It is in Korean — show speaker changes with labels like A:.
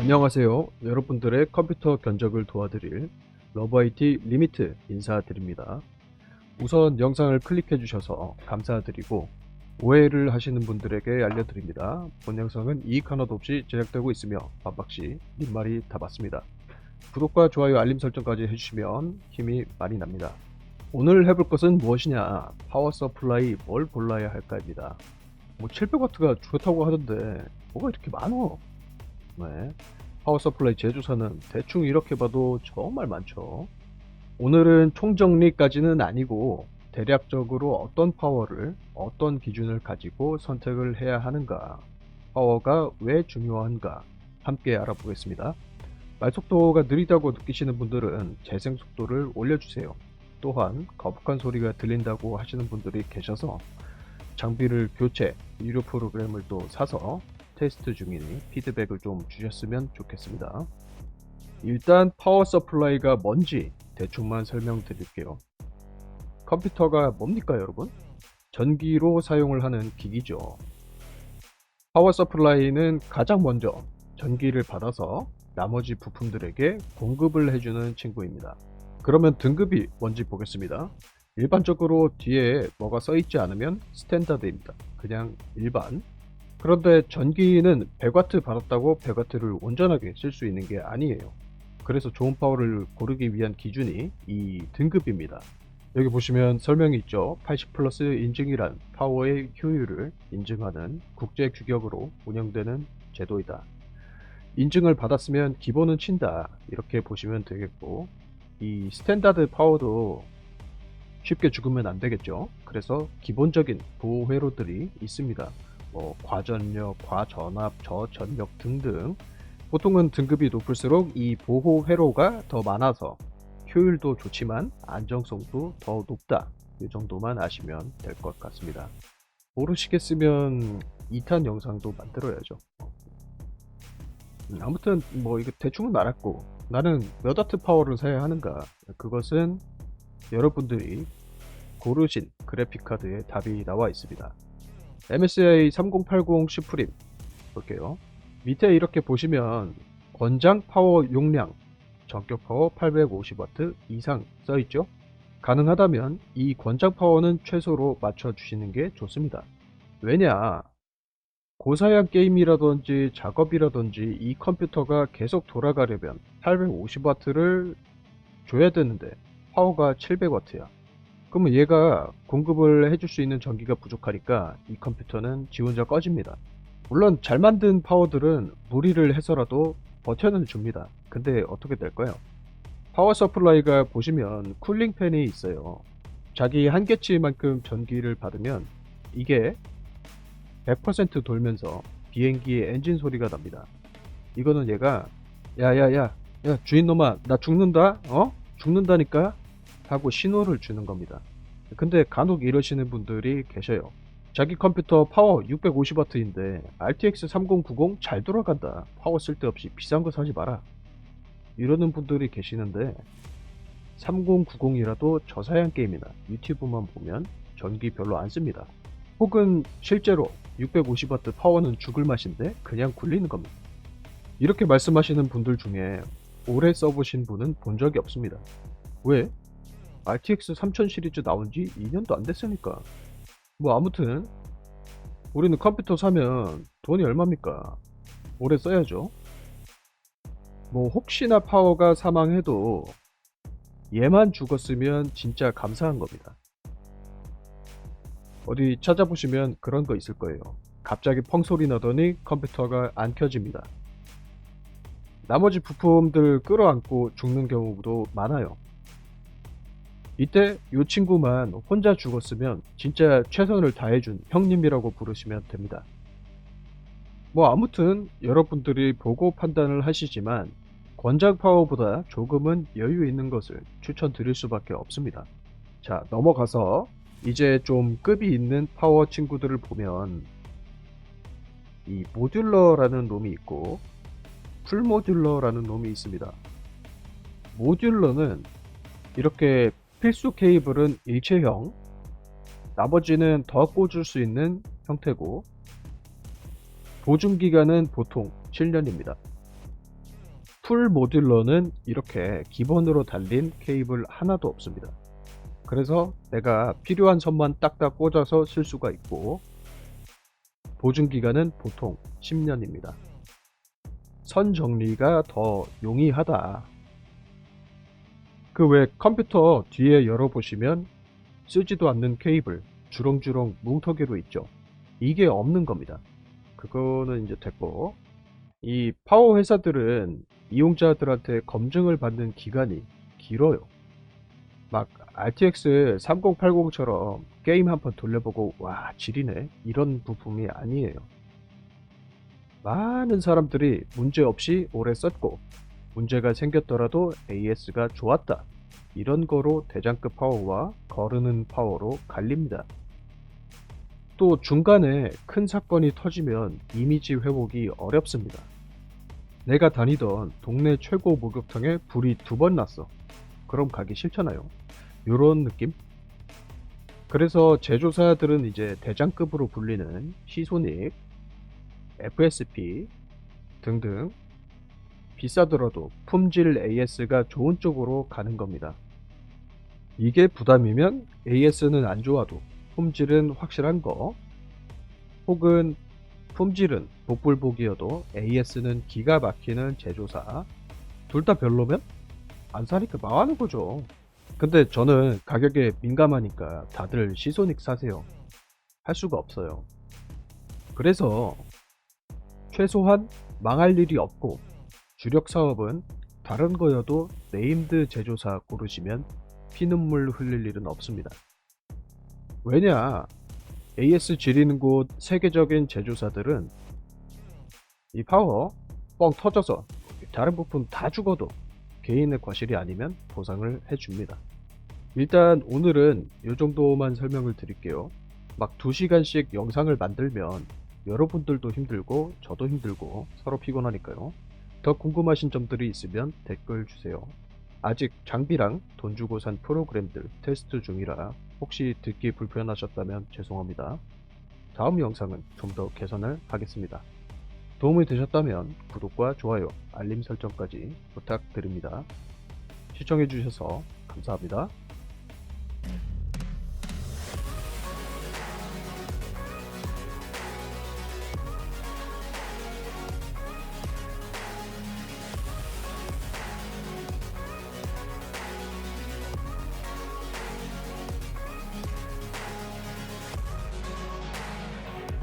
A: 안녕하세요. 여러분들의 컴퓨터 견적을 도와드릴 러브IT 리미트 인사드립니다. 우선 영상을 클릭해 주셔서 감사드리고 오해를 하시는 분들에게 알려드립니다. 본 영상은 이익 하나도 없이 제작되고 있으며 반박시 님 말이 다 맞습니다. 구독과 좋아요 알림 설정까지 해주시면 힘이 많이 납니다. 오늘 해볼 것은 무엇이냐 파워 서플라이 뭘 골라야 할까입니다. 뭐 700W가 좋다고 하던데 뭐가 이렇게 많어? 네. 파워 서플라이 제조사는 대충 이렇게 봐도 정말 많죠. 오늘은 총정리까지는 아니고 대략적으로 어떤 파워를 어떤 기준을 가지고 선택을 해야 하는가, 파워가 왜 중요한가 함께 알아보겠습니다. 말 속도가 느리다고 느끼시는 분들은 재생 속도를 올려주세요. 또한 거북한 소리가 들린다고 하시는 분들이 계셔서 장비를 교체, 유료 프로그램을 또 사서 테스트 중이니 피드백을 좀 주셨으면 좋겠습니다. 일단 파워 서플라이가 뭔지 대충만 설명드릴게요. 컴퓨터가 뭡니까 여러분? 전기로 사용을 하는 기기죠. 파워 서플라이는 가장 먼저 전기를 받아서 나머지 부품들에게 공급을 해주는 친구입니다. 그러면 등급이 뭔지 보겠습니다. 일반적으로 뒤에 뭐가 써있지 않으면 스탠다드입니다. 그냥 일반. 그런데 전기는 100W 받았다고 100W를 온전하게 쓸 수 있는 게 아니에요. 그래서 좋은 파워를 고르기 위한 기준이 이 등급입니다. 여기 보시면 설명이 있죠. 80 플러스 인증이란 파워의 효율을 인증하는 국제 규격으로 운영되는 제도이다. 인증을 받았으면 기본은 친다. 이렇게 보시면 되겠고, 이 스탠다드 파워도 쉽게 죽으면 안 되겠죠. 그래서 기본적인 보호 회로들이 있습니다. 뭐 과전력, 과전압, 저전력 등등. 보통은 등급이 높을수록 이 보호 회로가 더 많아서 효율도 좋지만 안정성도 더 높다. 이 정도만 아시면 될 것 같습니다. 모르시겠으면 2탄 영상도 만들어야죠. 음, 아무튼 뭐 이거 대충은 알았고 나는 몇 와트 파워를 사야 하는가 그것은 여러분들이 고르신 그래픽카드에 답이 나와 있습니다. MSI 3080 슈프림 볼게요. 밑에 이렇게 보시면 권장 파워 용량 전격 파워 850W 이상 써있죠? 가능하다면 이 권장 파워는 최소로 맞춰주시는 게 좋습니다. 왜냐? 고사양 게임이라든지 작업이라든지 이 컴퓨터가 계속 돌아가려면 850W를 줘야 되는데 파워가 700W야. 그러면 얘가 공급을 해줄 수 있는 전기가 부족하니까 이 컴퓨터는 지 혼자 꺼집니다. 물론 잘 만든 파워들은 무리를 해서라도 버텨는 줍니다. 근데 어떻게 될까요? 파워 서플라이가 보시면 쿨링 팬이 있어요. 자기 한계치만큼 전기를 받으면 이게 100% 돌면서 비행기의 엔진 소리가 납니다. 이거는 얘가 야야야 야 주인놈아 나 죽는다 어? 죽는다니까 하고 신호를 주는 겁니다. 근데 간혹 이러시는 분들이 계셔요. 자기 컴퓨터 파워 650W인데 RTX 3090 잘 돌아간다. 파워 쓸데없이 비싼 거 사지 마라. 이러는 분들이 계시는데 3090이라도 저사양 게임이나 유튜브만 보면 전기 별로 안 씁니다. 혹은 실제로 650W 파워는 죽을 맛인데 그냥 굴리는 겁니다. 이렇게 말씀하시는 분들 중에 오래 써보신 분은 본 적이 없습니다. 왜? RTX 3000 시리즈 나온 지 2년도 안 됐으니까. 뭐 아무튼 우리는 컴퓨터 사면 돈이 얼마입니까? 오래 써야죠. 뭐 혹시나 파워가 사망해도 얘만 죽었으면 진짜 감사한 겁니다. 어디 찾아보시면 그런 거 있을 거예요. 갑자기 펑 소리 나더니 컴퓨터가 안 켜집니다. 나머지 부품들 끌어안고 죽는 경우도 많아요. 이때 이 친구만 혼자 죽었으면 진짜 최선을 다해준 형님이라고 부르시면 됩니다. 뭐 아무튼 여러분들이 보고 판단을 하시지만 권장 파워보다 조금은 여유 있는 것을 추천드릴 수밖에 없습니다. 자 넘어가서 이제 좀 급이 있는 파워 친구들을 보면 이 모듈러라는 놈이 있고 풀모듈러라는 놈이 있습니다. 모듈러는 이렇게 필수 케이블은 일체형, 나머지는 더 꽂을 수 있는 형태고 보증기간은 보통 7년입니다. 풀 모듈러는 이렇게 기본으로 달린 케이블 하나도 없습니다. 그래서 내가 필요한 선만 딱딱 꽂아서 쓸 수가 있고 보증 기간은 보통 10년입니다. 선 정리가 더 용이하다. 그 외 컴퓨터 뒤에 열어보시면 쓰지도 않는 케이블 주렁주렁 뭉터기로 있죠. 이게 없는 겁니다. 그거는 이제 됐고 이 파워 회사들은 이용자들한테 검증을 받는 기간이 길어요. 막 RTX 3080처럼 게임 한판 돌려보고 와 지리네 이런 부품이 아니에요. 많은 사람들이 문제 없이 오래 썼고 문제가 생겼더라도 AS가 좋았다. 이런 거로 대장급 파워와 거르는 파워로 갈립니다. 또 중간에 큰 사건이 터지면 이미지 회복이 어렵습니다. 내가 다니던 동네 최고 목욕탕에 불이 두 번 났어. 그럼 가기 싫잖아요. 요런 느낌? 그래서 제조사들은 이제 대장급으로 불리는 시소닉, FSP 등등 비싸더라도 품질 AS가 좋은 쪽으로 가는 겁니다. 이게 부담이면 AS는 안 좋아도 품질은 확실한 거, 혹은 품질은 복불복이어도 AS는 기가 막히는 제조사, 둘 다 별로면 안 사니까 망하는 거죠. 근데 저는 가격에 민감하니까 다들 시소닉 사세요. 할 수가 없어요. 그래서 최소한 망할 일이 없고 주력 사업은 다른 거여도 네임드 제조사 고르시면 피눈물 흘릴 일은 없습니다. 왜냐? AS 지리는 곳 세계적인 제조사들은 이 파워 뻥 터져서 다른 부품 다 죽어도 개인의 과실이 아니면 보상을 해줍니다. 일단 오늘은 이 정도만 설명을 드릴게요. 막 2시간씩 영상을 만들면 여러분들도 힘들고 저도 힘들고 서로 피곤하니까요. 더 궁금하신 점들이 있으면 댓글 주세요. 아직 장비랑 돈 주고 산 프로그램들 테스트 중이라 혹시 듣기 불편하셨다면 죄송합니다. 다음 영상은 좀 더 개선을 하겠습니다. 도움이 되셨다면 구독과 좋아요, 알림 설정까지 부탁드립니다. 시청해주셔서 감사합니다.